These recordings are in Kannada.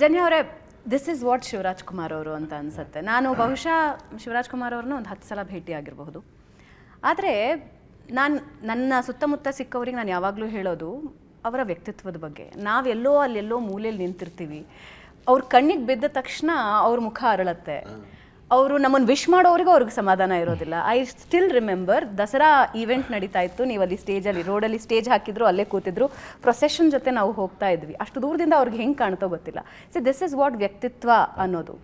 ಜನ್ಯ ಅವರೇ this is what Shivaraj Kumar ಅವರು ಅಂತ ಅನ್ಸುತ್ತೆ. ನಾನು ಬಹುಶಃ ಶಿವರಾಜ್ ಕುಮಾರ್ ಅವ್ರನ್ನ ಒಂದು ಹತ್ತು ಸಲ ಭೇಟಿ ಆಗಿರಬಹುದು ಆದರೆ ನಾನು, ನನ್ನ ಸುತ್ತಮುತ್ತ ಸಿಕ್ಕವರಿಗೆ ನಾನು ಯಾವಾಗಲೂ ಹೇಳೋದು ಅವರ ವ್ಯಕ್ತಿತ್ವದ ಬಗ್ಗೆ. ನಾವೆಲ್ಲೋ ಅಲ್ಲೆಲ್ಲೋ ಮೂಲೆಯಲ್ಲಿ ನಿಂತಿರ್ತೀವಿ. ಅವ್ರ ಕಣ್ಣಿಗೆ ಬಿದ್ದ ತಕ್ಷಣ ಅವ್ರ ಮುಖ ಅರಳತ್ತೆ. ಅವರು ನಮ್ಮನ್ನು ವಿಶ್ ಮಾಡೋರಿಗೂ ಅವ್ರಿಗೆ ಸಮಾಧಾನ ಇರೋದಿಲ್ಲ. I still remember Dasara event ನಡೀತಾ ಇತ್ತು. ನೀವು ಅಲ್ಲಿ ಸ್ಟೇಜಲ್ಲಿ ರೋಡಲ್ಲಿ ಸ್ಟೇಜ್ ಹಾಕಿದ್ರು, ಅಲ್ಲೇ ಕೂತಿದ್ರು. ಪ್ರೊಸೆಷನ್ ಜೊತೆ ನಾವು ಹೋಗ್ತಾ ಇದ್ವಿ. ಅಷ್ಟು ದೂರದಿಂದ ಅವ್ರಿಗೆ ಹೆಂಗೆ ಕಾಣ್ತೋ ಗೊತ್ತಿಲ್ಲ. ಸಿ ದಿಸ್ ಇಸ್ ವಾಟ್ ವ್ಯಕ್ತಿತ್ವ ಅನ್ನೋದು.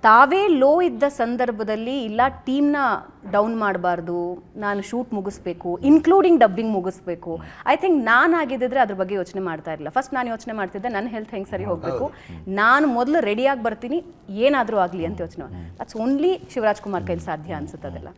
ತಾವೇ ಲೋ ಇದ್ದ ಸಂದರ್ಭದಲ್ಲಿ ಇಲ್ಲ ಟೀಮ್ನ ಡೌನ್ ಮಾಡಬಾರ್ದು ನಾನು ಶೂಟ್ ಮುಗಿಸ್ಬೇಕು ಇನ್ಕ್ಲೂಡಿಂಗ್ ಡಬ್ಬಿಂಗ್ ಮುಗಿಸ್ಬೇಕು. ಐ ಥಿಂಕ್ ನಾನು ಆಗಿದ್ದಿದ್ರೆ ಅದ್ರ ಬಗ್ಗೆ ಯೋಚನೆ ಮಾಡ್ತಾ ಇರಲಿಲ್ಲ. ಫಸ್ಟ್ ನಾನು ಯೋಚನೆ ಮಾಡ್ತಿದ್ದೆ ನನ್ನ ಹೆಲ್ತ್ ಹೆಂಗೆ ಸರಿ ಹೋಗಬೇಕು? ನಾನು ಮೊದಲು ರೆಡಿಯಾಗಿ ಬರ್ತೀನಿ ಏನಾದರೂ ಆಗಲಿ ಅಂತ ಯೋಚನೆ ಅಟ್ಸ್ ಓನ್ಲಿ ಶಿವರಾಜ್ ಕುಮಾರ್ ಕೈಲಿ ಸಾಧ್ಯ ಅನ್ಸುತ್ತೆ ಅದೆಲ್ಲ.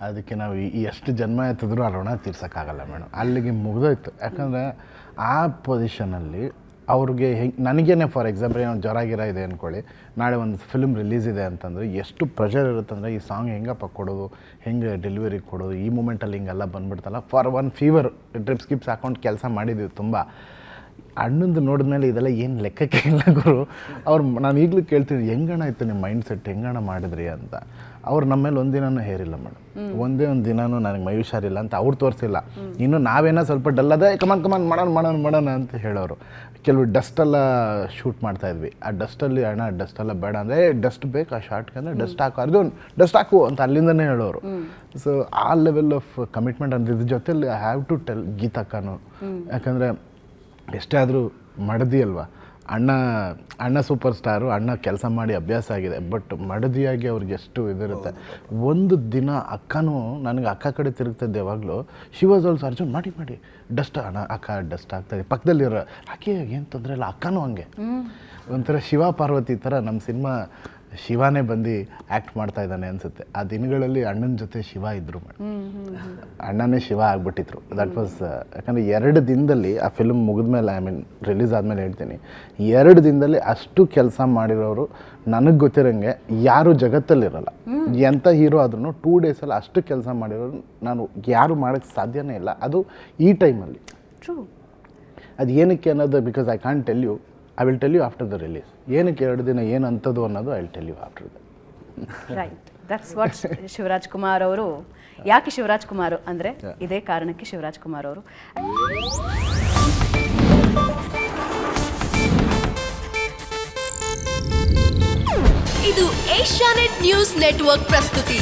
ಅದಕ್ಕೆ ನಾವು ಈ- ಎಷ್ಟು ಜನ್ಮ ಎತ್ತಿದ್ರು ಆ ಋಣ ತೀರ್ಸೋಕ್ಕಾಗಲ್ಲ ಮೇಡಮ್. ಅಲ್ಲಿಗೆ ಮುಗಿದೋಯ್ತು. ಯಾಕಂದರೆ ಆ ಪೊಸಿಷನಲ್ಲಿ ಅವ್ರಿಗೆ ಹೆಂಗೆ ನನಗೇನೆ ಫಾರ್ ಎಕ್ಸಾಂಪಲ್ ಏನೋ ಜ್ವರ ಗಿರ ಇದೆ ಅಂದ್ಕೊಳ್ಳಿ ನಾಳೆ ಒಂದು ಫಿಲ್ಮ್ ರಿಲೀಸ್ ಇದೆ ಅಂತಂದರೆ ಎಷ್ಟು ಪ್ರೆಷರ್ ಇರುತ್ತಂದರೆ ಈ ಸಾಂಗ್ ಹೆಂಗಪ್ಪ ಕೊಡೋದು? ಹೆಂಗೆ ಡೆಲಿವರಿ ಕೊಡೋದು? ಈ ಮೂಮೆಂಟಲ್ಲಿ ಹಿಂಗೆಲ್ಲ ಬಂದ್ಬಿಡ್ತಲ್ಲ. ಫಾರ್ ಒನ್ ಫೀವರ್ ಡ್ರಿಪ್ಸ್ ಗಿಪ್ಸ್ ಹಾಕೊಂಡು ಕೆಲಸ ಮಾಡಿದ್ದೀವಿ ತುಂಬ. ಅಣ್ಣಂದು ನೋಡಿದ್ಮೇಲೆ ಇದೆಲ್ಲ ಏನು ಲೆಕ್ಕಕ್ಕೆ ಇಲ್ಲ ಗುರು. ಅವ್ರು ನಾನು ಈಗಲೂ ಕೇಳ್ತೀನಿ ಹೆಂಗಣ ಇತ್ತು ನಿಮ್ಮ ಮೈಂಡ್ ಸೆಟ್ ಹೆಂಗಣ ಮಾಡಿದ್ರಿ ಅಂತ? ಅವ್ರು ನಮ್ಮ ಮೇಲೆ ಒಂದಿನೂ ಹೇರಿಲ್ಲ ಮೇಡಮ್ ಒಂದೇ ಒಂದು ದಿನನೂ ನನಗೆ ಮೈ ಹುಷಾರಿಲ್ಲ ಅಂತ ಅವ್ರು ತೋರಿಸಿಲ್ಲ. ಇನ್ನು ನಾವೇನೋ ಸ್ವಲ್ಪ ಡಲ್ ಅದೇ ಕಮಾನ್ ಕಮಾನ್ ಮಾಡೋಣ ಮಾಡೋಣ ಮಾಡೋಣ ಅಂತ ಹೇಳೋರು. ಕೆಲವು ಡಸ್ಟೆಲ್ಲ ಶೂಟ್ ಮಾಡ್ತಾ ಇದ್ವಿ. ಆ ಡಸ್ಟಲ್ಲಿ ಅಣ್ಣ ಡಸ್ಟೆಲ್ಲ ಬೇಡ ಅಂದರೆ ಡಸ್ಟ್ ಬೇಕು ಆ ಶಾರ್ಟ್ಗೆ ಅಂದರೆ ಡಸ್ಟ್ ಹಾಕು ಅದು ಡಸ್ಟ್ ಹಾಕು ಅಂತ ಅಲ್ಲಿಂದನೇ ಹೇಳೋರು. ಸೊ ಆ ಲೆವೆಲ್ ಆಫ್ ಕಮಿಟ್ಮೆಂಟ್ ಅಂದ್ರೆ ಇದ್ರ ಜೊತೆಲಿ ಐ ಹ್ಯಾವ್ ಟು ಟೆಲ್ ಗೀತಕ್ಕನು ಯಾಕಂದರೆ ಎಷ್ಟೇ ಆದರೂ ಮಡದಿ ಅಲ್ವಾ ಅಣ್ಣ ಅಣ್ಣ ಸೂಪರ್ ಸ್ಟಾರು ಅಣ್ಣ ಕೆಲಸ ಮಾಡಿ ಅಭ್ಯಾಸ ಆಗಿದೆ ಬಟ್ ಮಡದಿಯಾಗಿ ಅವ್ರಿಗೆ ಎಷ್ಟು ಇದಿರುತ್ತೆ? ಒಂದು ದಿನ ಅಕ್ಕನೂ ನನಗೆ ಅಕ್ಕ ಕಡೆ ತಿರುಗ್ತದ್ದು ಯಾವಾಗಲೂ. ಶಿ ವಾಸ್ ಆಲ್ಸೋ ಅರ್ಜುನ್ ಮಾಡಿ ಮಾಡಿ. ಡಸ್ಟ್ ಅಣ್ಣ ಅಕ್ಕ ಡಸ್ಟ್ ಆಗ್ತಾಯಿದೆ ಪಕ್ಕದಲ್ಲಿರೋ ಆಕೆ ಏನು ತೊಂದರೆ ಇಲ್ಲ ಅಕ್ಕನೂ ಹಂಗೆ. ಒಂಥರ ಶಿವ ಪಾರ್ವತಿ ಥರ ನಮ್ಮ ಸಿನಿಮಾ ಶಿವಾನೇ ಬಂದು ಆ್ಯಕ್ಟ್ ಮಾಡ್ತಾ ಇದ್ದಾನೆ ಅನಿಸುತ್ತೆ. ಆ ದಿನಗಳಲ್ಲಿ ಅಣ್ಣನ ಜೊತೆ ಶಿವ ಇದ್ದರು ಮೇಡಮ್ ಅಣ್ಣನೇ ಶಿವ ಆಗಿಬಿಟ್ಟಿದ್ರು. ದಟ್ ವಾಸ್ ಯಾಕಂದರೆ ಎರಡು ದಿನದಲ್ಲಿ ಆ ಫಿಲ್ಮ್ ಮುಗಿದ್ಮೇಲೆ ಐ ಮೀನ್ ರಿಲೀಸ್ ಆದಮೇಲೆ ಹೇಳ್ತೀನಿ. ಎರಡು ದಿನದಲ್ಲಿ ಅಷ್ಟು ಕೆಲಸ ಮಾಡಿರೋರು ನನಗೆ ಗೊತ್ತಿರೋಂಗೆ ಯಾರು ಜಗತ್ತಲ್ಲಿರಲ್ಲ. ಎಂಥ ಹೀರೋ ಆದ್ರೂ ಟೂ ಡೇಸಲ್ಲಿ ಅಷ್ಟು ಕೆಲಸ ಮಾಡಿರೋರು ನಾನು ಯಾರು ಮಾಡೋಕ್ಕೆ ಸಾಧ್ಯನೇ ಇಲ್ಲ. ಅದು ಈ ಟೈಮಲ್ಲಿ ಟ್ರೂ ಅದು ಏನಕ್ಕೆ ಅನ್ನೋದು because I can't tell you I will tell you after the release ಏನಕ್ಕೆ ಎರಡು ದಿನ ಏನು ಅಂಥದ್ದು ಅನ್ನೋದು I will tell you after the right that's what Shivaraj Kumar ಅವರು ಯಾಕೆ ಶಿವರಾಜ್ ಕುಮಾರ್ ಅಂದರೆ ಇದೇ ಕಾರಣಕ್ಕೆ ಶಿವರಾಜ್ ಕುಮಾರ್ ಅವರು. ಇದು ಏಷ್ಯಾನೆಟ್ ನ್ಯೂಸ್ ನೆಟ್ವರ್ಕ್ ಪ್ರಸ್ತುತಿ.